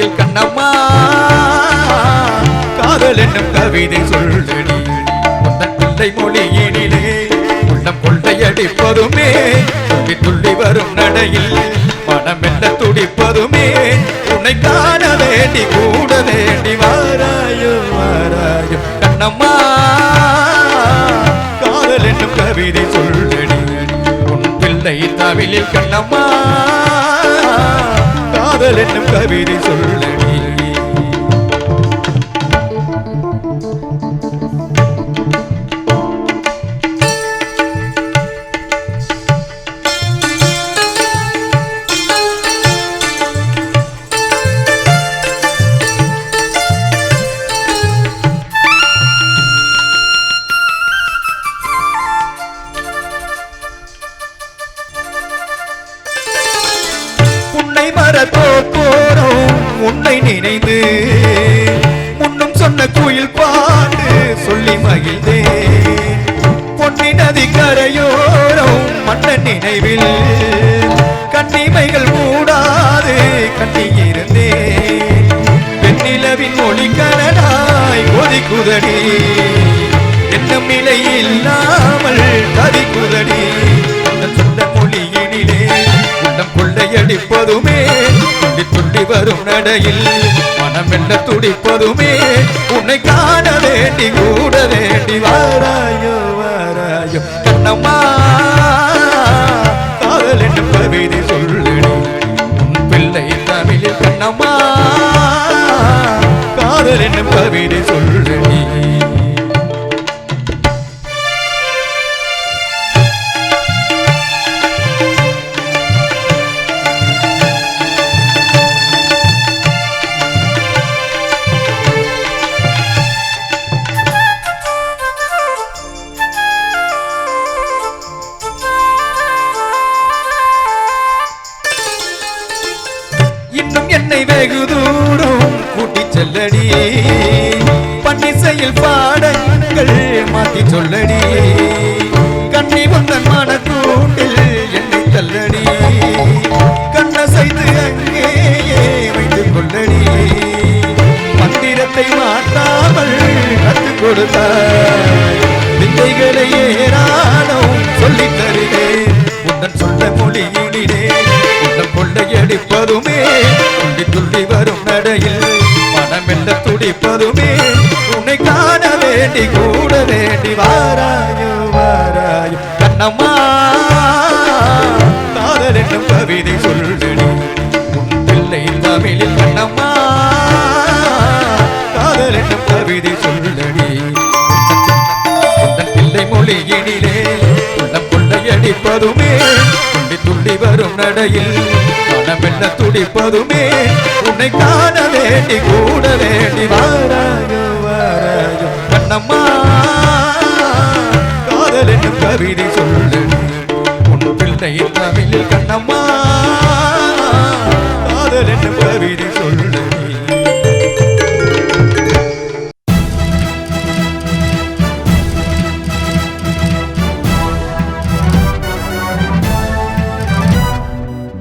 மொழியில் கண்ணம்மா காதல் என்னும் கவிதை சொல்லடி. உந்தன் பிள்ளை மொழியினிலே உள்ளம் கொள்ளையடிப்பதுமே துள்ளி துள்ளி வரும் நடையில் மனம் என்ன துடிப்பதுமே உன்னை காண வேண்டி கூட வேண்டி வாராயோ வாராயோ கண்ணம்மா காதல் என்னும் கவிதை சொல்லடி. உன் பிள்ளை தமிழில் கண்ணம்மா காதல் என்னும் கவிதை சொல்லடி. உன்னை மறத்தோரோம் உன்னை நினைந்து முன்னும் சொன்ன குயில் பாட்டு சொல்லி மகிழ்ந்தே பொன்னி நதி கரையோரம் மன்னன் நினைவில் கண்ணிமைகள் மூடாது கண்ணி இருந்தே வெண்ணிலவின் மொழி கொதி கொதிக்குதடி நடிப்பதுமே துண்டி துண்டி வரும் நடையில். மனம் என்ன துடிப்பதுமே உன்னை காண வேண்டி கூட வேண்டி. வாராயோ வாராயோ கண்ணம்மா காதல் என்னும் கவிதை சொல்லடி. உன் பிள்ளை தமிழில் கண்ணம்மா காதல் என்னும் கவிதை சொல்லடி. செல்லடி. பன்னிசையில் பாடங்கள் மாத்தி சொல்லடி. கண்ணி வந்தன் மனக்கூட்டில் என்னை தள்ளடி. கண்ண செய்து அங்கேயே வைத்துக் கொள்ளடி. மந்திரத்தை மாற்றாமல் கற்றுக் கொடுத்தாய். விந்தைகளை ஏராளம் சொல்லித் தருகிறேன். உன்னன் சொல்ல மொழியினிலே கொள்ளை கொள்ளையடிப்பதுமே துள்ளி துள்ளி வரும் நடையில். மனமெல்ல துடிப்பதுமே உன்னை காண வேண்டி கூட வேண்டி வாராயோ வாராயோ. கண்ணம்மா காதல் என்னும் கவிதை சொல்லடி. உன் பிள்ளை தமிழில் கண்ணம்மா காதல் என்னும் கவிதை சொல்லடி. பிள்ளை மொழியினிலே உள்ளம் கொள்ளையடிப்பதுமே துள்ளி துள்ளி வரும் நடையில். மனமென்ன துடிப்பதுமே உன்னை காண வேண்டி கூட வேண்டி வாராயோ வாராயோ. கண்ணம்மா காதல் என்னும் கவிதை சொல்லு. உன் பிள்ளை தமிழில் கண்ணம்மா.